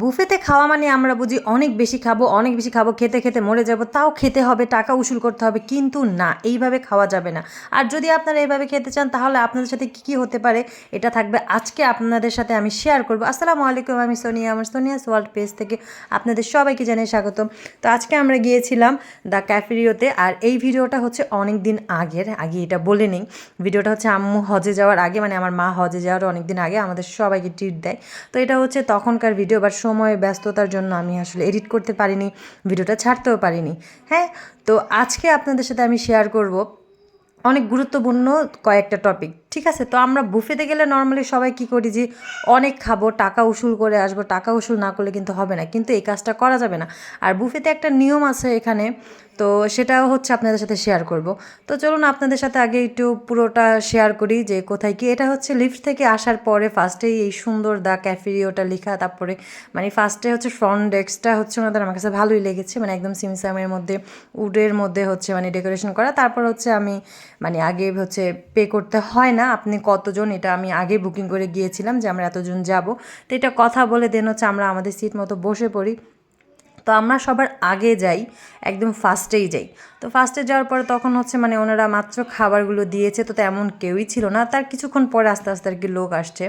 বুফেতে খাওয়া মানে আমরা বুঝি অনেক বেশি খাব, অনেক বেশি খাব, খেতে খেতে মরে যাব, তাও খেতে হবে, টাকা উসুল করতে হবে, কিন্তু না, এইভাবে খাওয়া যাবে না। আর যদি আপনারা এইভাবে খেতে চান, তাহলে আপনাদের সাথে কী কী হতে পারে, এটা থাকবে আজকে আপনাদের সাথে আমি শেয়ার করব। আসসালামু আলাইকুম, আমি সোনিয়া, আমার সোনিয়াস ওয়ার্ল্ড পেজ থেকে আপনাদের সবাইকে জানিয়ে স্বাগতম। তো আজকে আমরা গিয়েছিলাম দ্য ক্যাফেরিওতে, আর এই ভিডিওটা হচ্ছে অনেক দিন আগের, আগে এটা বলে নেই। ভিডিওটা হচ্ছে আম্মু হজে যাওয়ার আগে মানে আমার মা হজে যাওয়ার অনেক দিন আগে আমাদের সবাইকে ট্রিট দেয়। তো এটা হচ্ছে তখনকার ভিডিও বাট সময় ব্যস্ততার জন্য আমি আসলে এডিট করতে পারিনি, ভিডিওটা ছাড়তেও পারিনি। হ্যাঁ তো আজকে আপনাদের সাথে আমি শেয়ার করব অনেক গুরুত্বপূর্ণ কয়েকটা টপিক ঠিক আছে, তো আমরা বুফেতে গেলে নর্মালি সবাই কি করি যে, অনেক খাব, টাকা উসুল করে আসব, টাকা উসুল না করলে কিন্তু হবে না, কিন্তু এই কাজটা করা যাবে না। আর বুফেতে একটা নিয়ম আছে এখানে, তো সেটাও হচ্ছে আপনাদের সাথে শেয়ার করব। তো চলুন আপনাদের সাথে আগে একটু পুরোটা শেয়ার করি যে কোথায় কি, এটা হচ্ছে লিফট থেকে আসার পরে ফার্স্টেই এই সুন্দর দা ক্যাফেরিওটা লেখা, তারপরে মানে ফার্স্টে হচ্ছে ফ্রন্ট ডেস্কটা হচ্ছে ওনাদের আমার কাছে ভালোই লেগেছে মানে একদম সিমসামের মধ্যে, উডের মধ্যে হচ্ছে মানে ডেকোরেশন করা, তারপর হচ্ছে আমি মানে আগে হচ্ছে পে করতে হয় না আপনি কতজন? এটা আমি আগে বুকিং করে গিয়েছিলাম যে আমরা এতজন যাব। তো এটা কথা বলে দেন হচ্ছে আমরা আমাদের সিট মতো বসে পড়ি। তো আমরা সবার আগে যাই, একদম ফার্স্টেই যাই। তো ফার্স্টে যাওয়ার পরে তখন হচ্ছে মানে ওনারা মাত্র খাবারগুলো দিয়েছে, তো তেমন কেউই ছিল না। তার কিছুক্ষণ পরে আস্তে আস্তে আর কি লোক আসছে।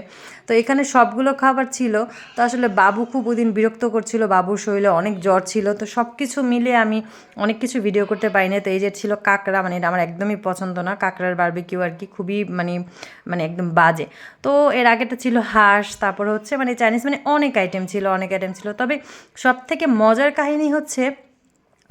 তো এখানে সবগুলো খাবার ছিল। তো আসলে বাবু খুব ওদিন বিরক্ত করছিল, বাবুর শরীরে অনেক জ্বর ছিল। তো সব কিছু মিলে আমি অনেক কিছু ভিডিও করতে পারি না তো এই যে ছিল কাঁকড়া মানে এটা আমার একদমই পছন্দ না। কাঁকড়ার বারবিকিউ আর কি খুবই মানে মানে একদম বাজে। তো এর আগেটা ছিল হাঁস, তারপর হচ্ছে মানে চাইনিজ মানে অনেক আইটেম ছিল, অনেক আইটেম ছিল। তবে সব থেকে মজার কাহিনী হচ্ছে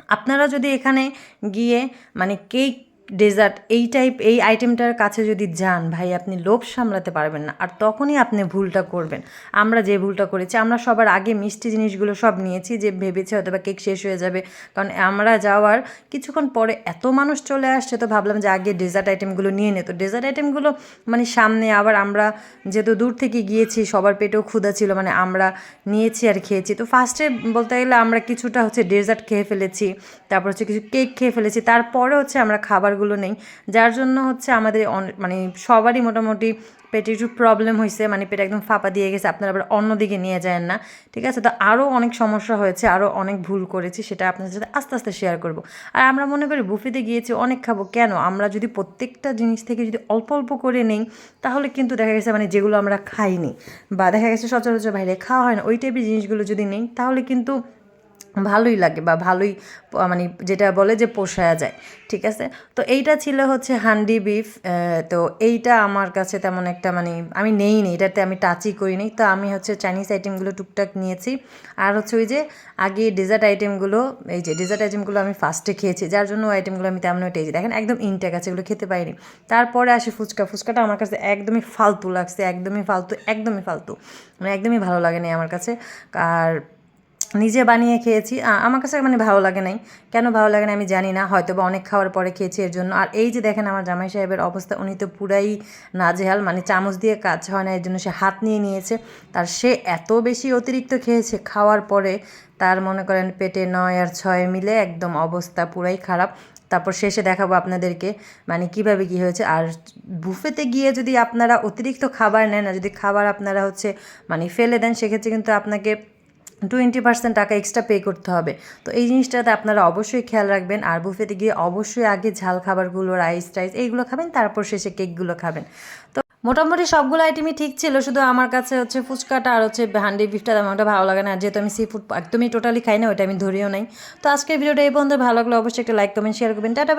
আপনারা যদি এখানে গিয়ে মানে কেক ডেজার্ট এই টাইপ এই আইটেমটার কাছে যদি যান, ভাই, আপনি লোভ সামলাতে পারবেন না। আর তখনই আপনি ভুলটা করবেন। আমরা যে ভুলটা করেছি, আমরা সবার আগে মিষ্টি জিনিসগুলো সব নিয়েছি, যে ভেবেছি হয়তো বা কেক শেষ হয়ে যাবে। কারণ আমরা যাওয়ার কিছুক্ষণ পরে এত মানুষ চলে আসছে, তো ভাবলাম যে আগে ডেজার্ট আইটেমগুলো নিয়ে নে। তো ডেজার্ট আইটেমগুলো মানে সামনে আবার আমরা যেহেতু দূর থেকে গিয়েছি, সবার পেটেও ক্ষুধা ছিল মানে আমরা নিয়েছি আর খেয়েছি। তো ফার্স্টে বলতে গেলে আমরা কিছুটা হচ্ছে ডেজার্ট খেয়ে ফেলেছি, তারপর হচ্ছে কিছু কেক খেয়ে ফেলেছি, তারপরে হচ্ছে আমরা খাবারগুলো নেই। যার জন্য হচ্ছে আমাদের মানে সবারই মোটামুটি পেটে একটু প্রবলেম হয়েছে মানে পেটে একদম ফাঁপা দিয়ে গেছে, আপনারা আবার অন্যদিকে নিয়ে যায় না। ঠিক আছে? তো আরও অনেক সমস্যা হয়েছে আরও অনেক ভুল করেছি, সেটা আপনাদের সাথে আস্তে আস্তে শেয়ার করব। আর আমরা মনে করি বুফেতে গিয়েছি, অনেক খাব, কেন? আমরা যদি প্রত্যেকটা জিনিস থেকে যদি অল্প অল্প করে নেই, তাহলে কিন্তু দেখা গেছে মানে যেগুলো আমরা খাইনি বা দেখা গেছে সচরাচর বাইরে খাওয়া হয় না, ওই টাইপের জিনিসগুলো যদি নেই, তাহলে কিন্তু ভালোই লাগে বা ভালোই মানে যেটা বলে যে পোষায়া যায়, ঠিক আছে? তো এইটা ছিল হচ্ছে হান্ডি বিফ তো এইটা আমার কাছে তেমন একটা মানে আমি নেই নি এটাতে আমি টাচই করিনি। তো আমি হচ্ছে চাইনিজ আইটেমগুলো টুকটাক নিয়েছি। আর হচ্ছে ওই যে আগে ডেজার্ট আইটেমগুলো এই যে ডেজার্ট আইটেমগুলো আমি ফার্স্টে খেয়েছি, যার জন্য আইটেমগুলো আমি তেমন যে দেখেন একদম ইনটেক আছে, এগুলো খেতে পাইনি। তারপরে আসে ফুচকা, ফুচকাটা আমার কাছে একদমই ফালতু লাগছে, একদমই ফালতু একদমই ফালতু মানে একদমই ভালো লাগেনি আমার কাছে। আর নিজে বানিয়ে খেয়েছি। আমার কাছে মানে ভালো লাগে নাই। কেন ভালো লাগে না আমি জানি না। হয়তো বা অনেক খাওয়ার পরে খেয়েছি এর জন্য। আর এই যে দেখেন আমার জামাই সাহেবের অবস্থা, উনি তো পুরাই নাজেহাল মানে চামচ দিয়ে কাজ হয় না, এর জন্য সে হাত নিয়ে নিয়েছে। তার সে এত বেশি অতিরিক্ত খেয়েছে, খাওয়ার পরে তার মনে করেন পেটে নয় আর ছয় মিলে একদম অবস্থা পুরাই খারাপ। তারপর শেষে দেখাবো আপনাদেরকে মানে কীভাবে কি হয়েছে। আর বুফেতে গিয়ে যদি আপনারা অতিরিক্ত খাবার নেন, আর যদি খাবার আপনারা হচ্ছে মানে ফেলে দেন, সেক্ষেত্রে কিন্তু আপনাকে টোয়েন্টি পার্সেন্ট টাকা এক্সট্রা পে করতে হবে। তো এই জিনিসটাতে আপনারা অবশ্যই খেয়াল রাখবেন। আর বুফেতে গিয়ে অবশ্যই আগে ঝাল খাবারগুলো রাইস টাইস এইগুলো খাবেন, তারপর শেষে কেকগুলো খাবেন। তো মোটামুটি সবগুলো আইটেমই ঠিক ছিল, শুধু আমার কাছে হচ্ছে ফুচকাটা আর হচ্ছে হান্ডি বিফটা তেমন একটা ভালো লাগে না। যেহেতু আমি সি ফুড একদমই টোটালি খাই না, ওইটা আমি ধরিও নাই। তো আজকের ভিডিওটা এই পর্যন্ত, ভালো লাগলে অবশ্যই একটা লাইক কমেন্ট শেয়ার করবেন। টাটা